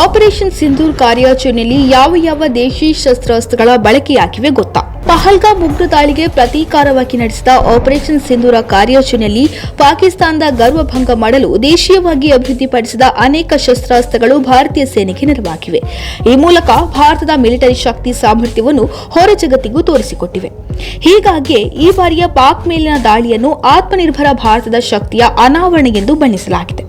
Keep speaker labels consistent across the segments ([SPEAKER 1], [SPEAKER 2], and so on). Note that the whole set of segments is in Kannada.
[SPEAKER 1] ಆಪರೇಷನ್ ಸಿಂಧೂರ್ ಕಾರ್ಯಾಚರಣೆಯಲ್ಲಿ ಯಾವ ಯಾವ ದೇಶಿ ಶಸ್ತ್ರಾಸ್ತ್ರಗಳ ಬಳಕೆಯಾಗಿವೆ ಗೊತ್ತಾ? ಪಹಲ್ಗಾಮ್ ಉಗ್ರ ದಾಳಿಗೆ ಪ್ರತೀಕಾರವಾಗಿ ನಡೆಸಿದ ಆಪರೇಷನ್ ಸಿಂಧೂರ ಕಾರ್ಯಾಚರಣೆಯಲ್ಲಿ ಪಾಕಿಸ್ತಾನದ ಗರ್ವಭಂಗ ಮಾಡಲು ದೇಶೀಯವಾಗಿ ಅಭಿವೃದ್ಧಿಪಡಿಸಿದ ಅನೇಕ ಶಸ್ತ್ರಾಸ್ತ್ರಗಳು ಭಾರತೀಯ ಸೇನೆಗೆ ನೆರವಾಗಿವೆ. ಈ ಮೂಲಕ ಭಾರತದ ಮಿಲಿಟರಿ ಶಕ್ತಿ ಸಾಮರ್ಥ್ಯವನ್ನು ಹೊರ ಜಗತ್ತಿಗೂ ತೋರಿಸಿಕೊಟ್ಟಿವೆ. ಹೀಗಾಗಿ ಈ ಬಾರಿಯ ಪಾಕ್ ಮೇಲಿನ ದಾಳಿಯನ್ನು ಆತ್ಮನಿರ್ಭರ ಭಾರತದ ಶಕ್ತಿಯ ಅನಾವರಣೆ ಎಂದು ಬಣ್ಣಿಸಲಾಗಿದೆ.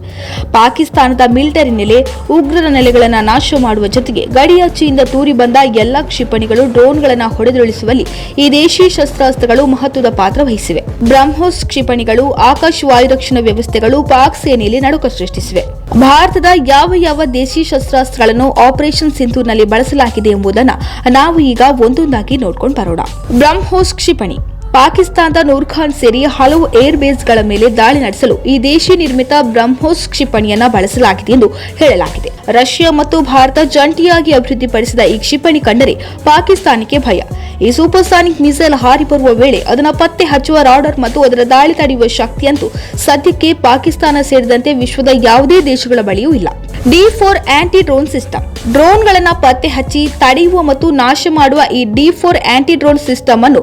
[SPEAKER 1] ಪಾಕಿಸ್ತಾನದ ಮಿಲಿಟರಿ ನೆಲೆ ಉಗ್ರರ ನೆಲೆಗಳನ್ನು ನಾಶ ಮಾಡುವ ಜೊತೆಗೆ ಗಡಿಯಾಚೆಯಿಂದ ತೂರಿ ಬಂದ ಎಲ್ಲ ಕ್ಷಿಪಣಿಗಳು ಡ್ರೋನ್ಗಳನ್ನು ಹೊಡೆದುರುಳಿಸುವಲ್ಲಿ ಈ ದೇಶೀಯ ಶಸ್ತ್ರಾಸ್ತ್ರಗಳು ಮಹತ್ವದ ಪಾತ್ರ ವಹಿಸಿವೆ. ಬ್ರಹ್ಮೋಸ್ ಕ್ಷಿಪಣಿಗಳು, ಆಕಾಶ ವಾಯುರಕ್ಷಣಾ ವ್ಯವಸ್ಥೆಗಳು, ಪಾಕ್ ಸೇನೆಯಲ್ಲಿ ನಡುಕ ಸೃಷ್ಟಿಸಿವೆ. ಭಾರತದ ಯಾವ ಯಾವ ದೇಶಿ ಶಸ್ತ್ರಾಸ್ತ್ರಗಳನ್ನು ಆಪರೇಷನ್ ಸಿಂಧೂರ್ನಲ್ಲಿ ಬಳಸಲಾಗಿದೆ ಎಂಬುದನ್ನು ನಾವು ಈಗ ಒಂದೊಂದಾಗಿ ನೋಡ್ಕೊಂಡು ಬರೋಣ. ಬ್ರಹ್ಮೋಸ್ ಕ್ಷಿಪಣಿ. ಪಾಕಿಸ್ತಾನದ ನೂರ್ಖಾನ್ ಸೇರಿ ಹಲವು ಏರ್ ಬೇಸ್ಗಳ ಮೇಲೆ ದಾಳಿ ನಡೆಸಲು ಈ ದೇಶಿ ನಿರ್ಮಿತ ಬ್ರಹ್ಮೋಸ್ ಕ್ಷಿಪಣಿಯನ್ನ ಬಳಸಲಾಗಿದೆ ಎಂದು ಹೇಳಲಾಗಿದೆ. ರಷ್ಯಾ ಮತ್ತು ಭಾರತ ಜಂಟಿಯಾಗಿ ಅಭಿವೃದ್ಧಿಪಡಿಸಿದ ಈ ಕ್ಷಿಪಣಿ ಕಂಡರೆ ಪಾಕಿಸ್ತಾನಕ್ಕೆ ಭಯ. ಈ ಸೂಪರ್ಸಾನಿಕ್ ಮಿಸೈಲ್ ಹಾರಿ ಬರುವ ವೇಳೆ ಅದನ್ನು ಪತ್ತೆ ಹಚ್ಚುವ ರಾಡರ್ ಮತ್ತು ಅದರ ದಾಳಿ ತಡೆಯುವ ಶಕ್ತಿಯಂತೂ ಸದ್ಯಕ್ಕೆ ಪಾಕಿಸ್ತಾನ ಸೇರಿದಂತೆ ವಿಶ್ವದ ಯಾವುದೇ ದೇಶಗಳ ಬಳಿಯೂ ಇಲ್ಲ. D four anti drone system. ಡ್ರೋನ್ಗಳನ್ನು ಪತ್ತೆ ಹಚ್ಚಿ ತಡೆಯುವ ಮತ್ತು ನಾಶ ಮಾಡುವ ಈ D four anti drone system ಅನ್ನು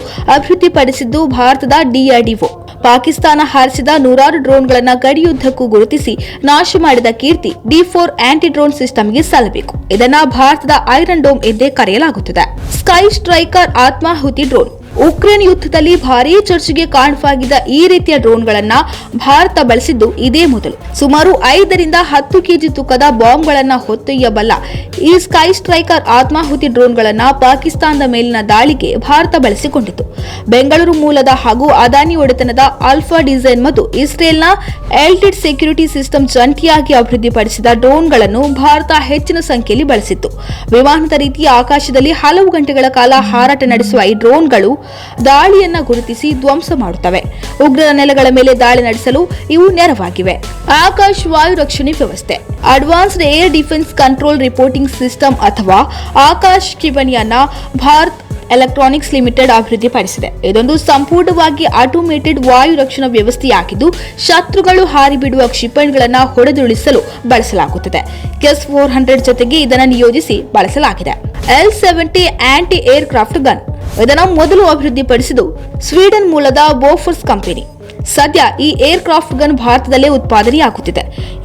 [SPEAKER 1] ಅಭಿವೃದ್ಧಿಪಡಿಸಿದ್ದು ಭಾರತದ ಡಿಆರ್ಡಿಒ. ಪಾಕಿಸ್ತಾನ ಹಾರಿಸಿದ ನೂರಾರು ಡ್ರೋನ್ಗಳನ್ನು ಗಡಿಯುದ್ದಕ್ಕೂ ಗುರುತಿಸಿ ನಾಶ ಮಾಡಿದ ಕೀರ್ತಿ ಡಿ ಫೋರ್ ಆಂಟಿ ಡ್ರೋನ್ ಸಿಸ್ಟಮ್ಗೆ ಸಲ್ಲಬೇಕು. ಇದನ್ನ ಭಾರತದ ಐರನ್ ಡೋಮ್ ಎಂದೇ ಕರೆಯಲಾಗುತ್ತದೆ. ಸ್ಕೈ ಸ್ಟ್ರೈಕರ್ ಆತ್ಮಾಹುತಿ ಡ್ರೋನ್. ಉಕ್ರೇನ್ ಯುದ್ಧದಲ್ಲಿ ಭಾರೀ ಚರ್ಚೆಗೆ ಕಾರಣವಾಗಿದ್ದ ಈ ರೀತಿಯ ಡ್ರೋನ್ಗಳನ್ನ ಭಾರತ ಬಳಸಿದ್ದು ಇದೇ ಮೊದಲು. ಸುಮಾರು ಐದರಿಂದ ಹತ್ತು ಕೆಜಿ ತೂಕದ ಬಾಂಬ್ಗಳನ್ನು ಹೊತ್ತೊಯ್ಯಬಲ್ಲ ಈ ಸ್ಕೈ ಸ್ಟ್ರೈಕರ್ ಆತ್ಮಾಹುತಿ ಡ್ರೋನ್ಗಳನ್ನು ಪಾಕಿಸ್ತಾನದ ಮೇಲಿನ ದಾಳಿಗೆ ಭಾರತ ಬಳಸಿಕೊಂಡಿತು ಬೆಂಗಳೂರು ಮೂಲದ ಹಾಗೂ ಅದಾನಿ ಒಡೆತನದ ಆಲ್ಫಾ ಡಿಸೈನ್ ಮತ್ತು ಇಸ್ರೇಲ್ನ ಎಲ್ಟಿಡ್ ಸೆಕ್ಯೂರಿಟಿ ಸಿಸ್ಟಮ್ ಜಂಟಿಯಾಗಿ ಅಭಿವೃದ್ಧಿಪಡಿಸಿದ ಡ್ರೋನ್ಗಳನ್ನು ಭಾರತ ಹೆಚ್ಚಿನ ಸಂಖ್ಯೆಯಲ್ಲಿ ಬಳಸಿತ್ತು. ವಿಮಾನದ ರೀತಿ ಆಕಾಶದಲ್ಲಿ ಹಲವು ಗಂಟೆಗಳ ಕಾಲ ಹಾರಾಟ ನಡೆಸುವ ಈ ಡ್ರೋನ್ಗಳು ದಾಳಿಯನ್ನ ಗುರುತಿಸಿ ಧ್ವಂಸ ಮಾಡುತ್ತವೆ. ಉಗ್ರರ ನೆಲೆಗಳ ಮೇಲೆ ದಾಳಿ ನಡೆಸಲು ಇವು ನೆರವಾಗಿವೆ. ಆಕಾಶ್ ವಾಯು ರಕ್ಷಣೆ ವ್ಯವಸ್ಥೆ. Advanced air defence control reporting system ಅಥವಾ ಆಕಾಶ್ ಕ್ಷಿಪಣಿಯನ್ನ ಭಾರತ್ ಎಲೆಕ್ಟ್ರಾನಿಕ್ಸ್ ಲಿಮಿಟೆಡ್ ಅಭಿವೃದ್ಧಿಪಡಿಸಿದೆ. ಇದೊಂದು ಸಂಪೂರ್ಣವಾಗಿ ಆಟೋಮೇಟೆಡ್ ವಾಯು ರಕ್ಷಣಾ ವ್ಯವಸ್ಥೆಯಾಗಿದ್ದು, ಶತ್ರುಗಳು ಹಾರಿಬಿಡುವ ಕ್ಷಿಪಣಿಗಳನ್ನು ಹೊಡೆದುರುಳಿಸಲು ಬಳಸಲಾಗುತ್ತದೆ. ಕೆಸ್ ಫೋರ್ ಹಂಡ್ರೆಡ್ ಜೊತೆಗೆ ಇದನ್ನು ನಿಯೋಜಿಸಿ ಬಳಸಲಾಗಿದೆ. L seventy anti aircraft gun. ಇದನ್ನು ಮೊದಲು ಅಭಿವೃದ್ಧಿಪಡಿಸಿದ್ದು ಸ್ವೀಡನ್ ಮೂಲದ ಬೋಫರ್ಸ್ ಕಂಪನಿ. ಸದ್ಯ ಈ ಏರ್ ಕ್ರಾಫ್ಟ್ ಗನ್ ಭಾರತದಲ್ಲೇ ಉತ್ಪಾದನೆಯಾಗುತ್ತಿದೆ.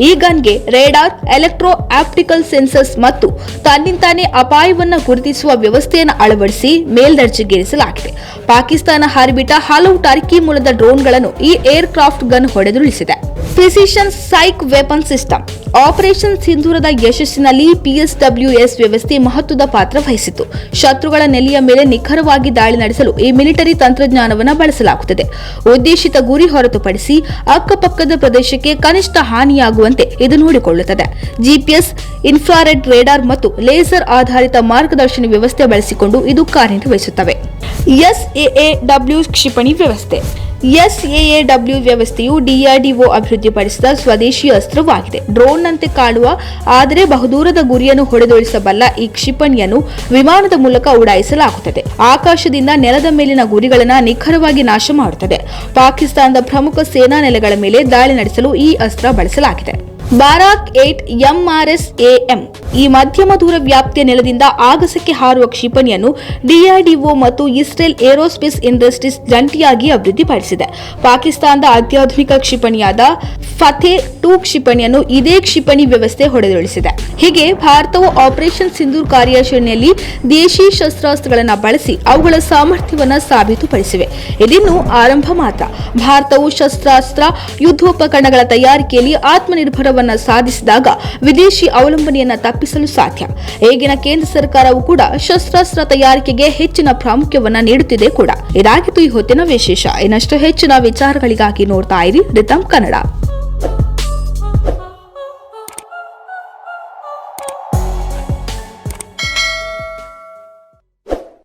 [SPEAKER 1] ಈ ಗನ್ಗೆ ರೇಡಾರ್, ಎಲೆಕ್ಟ್ರೋ ಆಪ್ಟಿಕಲ್ ಸೆನ್ಸರ್ಸ್ ಮತ್ತು ತನ್ನಿಂತಾನೇ ಅಪಾಯವನ್ನು ಗುರುತಿಸುವ ವ್ಯವಸ್ಥೆಯನ್ನು ಅಳವಡಿಸಿ ಮೇಲ್ದರ್ಜೆಗೇರಿಸಲಾಗಿದೆ. ಪಾಕಿಸ್ತಾನ ಹಾರಿಬಿಟ್ಟ ಹಲವು ಟರ್ಕಿ ಮೂಲದ ಡ್ರೋನ್ಗಳನ್ನು ಈ aircraft gun ಹೊಡೆದುರುಳಿಸಿದೆ. Precision strike weapon system operation ಸಿಂಧೂರದ ಯಶಸ್ಸಿನಲ್ಲಿ ಪಿಎಸ್ಡಬ್ಲ್ಯೂಎಸ್ ವ್ಯವಸ್ಥೆ ಮಹತ್ವದ ಪಾತ್ರ ವಹಿಸಿತು ಶತ್ರುಗಳ ನೆಲೆಯ ಮೇಲೆ ನಿಖರವಾಗಿ ದಾಳಿ ನಡೆಸಲು ಈ ಮಿಲಿಟರಿ ತಂತ್ರಜ್ಞಾನವನ್ನು ಬಳಸಲಾಗುತ್ತದೆ. ಉದ್ದೇಶಿತ ಗುರಿ ಹೊರತುಪಡಿಸಿ ಅಕ್ಕಪಕ್ಕದ ಪ್ರದೇಶಕ್ಕೆ ಕನಿಷ್ಠ ಹಾನಿಯಾಗುವಂತೆ ಇದು ನೋಡಿಕೊಳ್ಳುತ್ತದೆ. ಜಿಪಿಎಸ್ ಇನ್ಫ್ರಾರೆಡ್ ರೇಡಾರ್ ಮತ್ತು ಲೇಸರ್ ಆಧಾರಿತ ಮಾರ್ಗದರ್ಶನ ವ್ಯವಸ್ಥೆ ಬಳಸಿಕೊಂಡು ಇದು ಕಾರ್ಯನಿರ್ವಹಿಸುತ್ತವೆ. ಎಸ್ಎಎಡಬ್ಲ್ಯೂ ಕ್ಷಿಪಣಿ ವ್ಯವಸ್ಥೆ. ಎಸ್ಎಎಡಬ್ಲ್ಯೂ ವ್ಯವಸ್ಥೆಯು ಡಿಆರ್ಡಿಒ ಅಭಿವೃದ್ಧಿಪಡಿಸಿದ ಸ್ವದೇಶಿ ಅಸ್ತ್ರವಾಗಿದೆ. ಡ್ರೋನ್ನಂತೆ ಕಾಣುವ ಆದರೆ ಬಹುದೂರದ ಗುರಿಯನ್ನು ಹೊಡೆದೊಳಿಸಬಲ್ಲ ಈ ಕ್ಷಿಪಣಿಯನ್ನು ವಿಮಾನದ ಮೂಲಕ ಉಡಾಯಿಸಲಾಗುತ್ತದೆ. ಆಕಾಶದಿಂದ ನೆಲದ ಮೇಲಿನ ಗುರಿಗಳನ್ನು ನಿಖರವಾಗಿ ನಾಶ ಮಾಡುತ್ತದೆ ಪಾಕಿಸ್ತಾನದ ಪ್ರಮುಖ ಸೇನಾ ನೆಲೆಗಳ ಮೇಲೆ ದಾಳಿ ನಡೆಸಲು ಈ ಅಸ್ತ್ರ ಬಳಸಲಾಗಿದೆ. Barak eight MRSAM. ಈ ಮಧ್ಯಮ ದೂರ ವ್ಯಾಪ್ತಿಯ ನೆಲದಿಂದ ಆಗಸಕ್ಕೆ ಹಾರುವ ಕ್ಷಿಪಣಿಯನ್ನು ಡಿಆರ್ಡಿಒ ಮತ್ತು ಇಸ್ರೇಲ್ ಏರೋಸ್ಪೇಸ್ ಇಂಡಸ್ಟ್ರೀಸ್ ಜಂಟಿಯಾಗಿ ಅಭಿವೃದ್ಧಿಪಡಿಸಿದೆ. ಪಾಕಿಸ್ತಾನದ ಅತ್ಯಾಧುನಿಕ ಕ್ಷಿಪಣಿಯಾದ ಫಥೆ ಟೂ ಕ್ಷಿಪಣಿಯನ್ನು ಇದೇ ಕ್ಷಿಪಣಿ ವ್ಯವಸ್ಥೆ ಹೊಡೆದುರುಳಿಸಿದೆ. ಹೀಗೆ ಭಾರತವು ಆಪರೇಷನ್ ಸಿಂಧೂರ್ ಕಾರ್ಯಾಚರಣೆಯಲ್ಲಿ ದೇಶಿ ಶಸ್ತ್ರಾಸ್ತ್ರಗಳನ್ನು ಬಳಸಿ ಅವುಗಳ ಸಾಮರ್ಥ್ಯವನ್ನು ಸಾಬೀತುಪಡಿಸಿವೆ. ಇದಿನ್ನು ಆರಂಭ ಮಾತ್ರ. ಭಾರತವು ಶಸ್ತ್ರಾಸ್ತ್ರ, ಯುದ್ಧೋಪಕರಣಗಳ ತಯಾರಿಕೆಯಲ್ಲಿ ಆತ್ಮನಿರ್ಭರವನ್ನ ಸಾಧಿಸಿದಾಗ ವಿದೇಶಿ ಅವಲಂಬನೆಯನ್ನ ತಪ್ಪಿಸಲು ಸಾಧ್ಯ. ಈಗಿನ ಕೇಂದ್ರ ಸರ್ಕಾರವು ಕೂಡ ಶಸ್ತ್ರಾಸ್ತ್ರ ತಯಾರಿಕೆಗೆ ಹೆಚ್ಚಿನ ಪ್ರಾಮುಖ್ಯವನ್ನ ನೀಡುತ್ತಿದೆ ಕೂಡ. ಇದಾಗಿತ್ತು ಈ ಹೊತ್ತಿನ ವಿಶೇಷ. ಇನ್ನಷ್ಟು ಹೆಚ್ಚಿನ ವಿಚಾರಗಳಿಗಾಗಿ ನೋಡ್ತಾ ಇರಿ ರಿತಮ್ ಕನ್ನಡ.